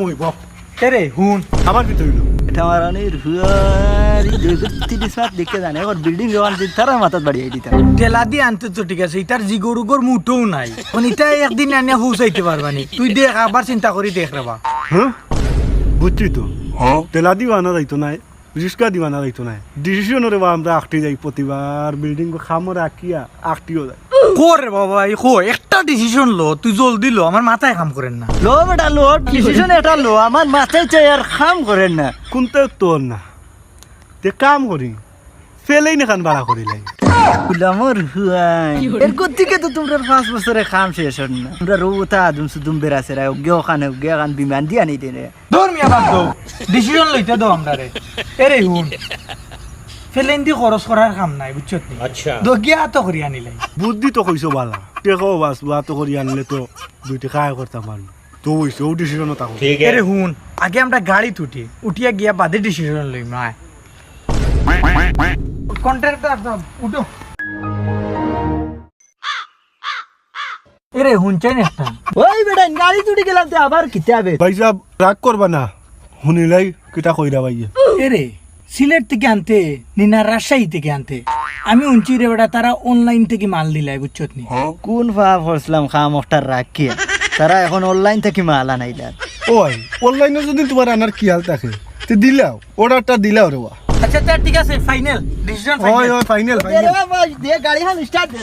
মইব এরে হুন আবার কি তৈল? এটা মারানির হুয়ারি তিরিশ মাস দেখে জানে এখন বিল্ডিং জওয়ান দিন তারা মাথাত বাড়িয়ে দিতা টেলা দিয়ে আনতে তো ঠিক আছে ইতার জিগর উগর মুঠও নাই। মানে ইটা একদিন আনিয়া পৌঁছাইতে পারবানি তুই দেখ আবার চিন্তা করি দেখ রেবা। হ্যাঁ? বুঝছি তো। তেলা দিও আনা যাইতো নাই রিস্কা দিও আনা যাইতো নাই। ডিসিশন রে বা আমরা আঁকতে যাই প্রতিবার। বিল্ডিং খামরে আঁকিয়া আঁকটিও যায় কোরে বাবা এই কো একটা ডিসিশন লো তুই জলদি লো আমার মাথায় কাম করেন না। লো বেটা লো ডিসিশন এটা লো আমার মাথায় চাই আর খাম করেন না। কোনতে তোর না? তে কাম করি। ফেলেই না খান বাড়া করি লাই। গুলামর হুয়াই। এর থেকে তো তোমরা পাঁচ বছরে খাম শেষ হন না? তোমরা রোতা আদম সুদুম বেরাছে রা উগে ওখানে উগে ওখান বিমান দিয়া নি দেনে ধর মিয়া বাদ দাও ডিসিশন লইতে দাও আমরা রে। এরে হুন। ফেলেন দি খরচ করার কাম নাই বুঝছ নি? আচ্ছা। দগিয়া তো করি আনিলাই বুদ্ধি তো কইছো বালা। টেকো বাস বা তো করি আনলে তো দুইটা খায় করতাম পারল তো হইছে ও ডিসিশনও থাকো এরে হুন আগে আমরা গাড়ি উঠি উঠিয়া গিয়া বাদে ডিসিশন লই মায় কন্ট্রাক্টর উঠো। এরে হুন চাই না একটা ওই বেটা গাড়ি তুটি গেলাম তে আবার কিতে আবে ভাই সাহেব রাগ করবা না শুনিলাই কিটা কইরা ভাইয়া এরে সিলেট থেকে আনতে নিনা রাজশাহী থেকে আনতে। আমি উঞ্চি রে বেটা তারা অনলাইন থেকে মাল দিলাই বুঝছত নি? কোন ভাব হরছিলাম খাম একটা রাখিয়া? তারা এখন অনলাইন থেকে মাল আনাইলা ওই অনলাইনে যদি তোমার আনার কি হাল থাকে? তে দিলাও অর্ডারটা দিলাও রে ওয়া। আচ্ছা তার ঠিক আছে ফাইনাল ডিসিশন ফাইনাল ওই ওই ফাইনাল ফাইনাল দিয়ে গাড়ি হান স্টার্ট দে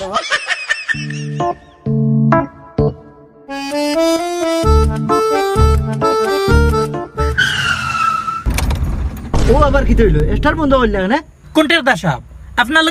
ও আবার কি তৈল? স্টার বন্ধ না কোনটার দাসাব আপনার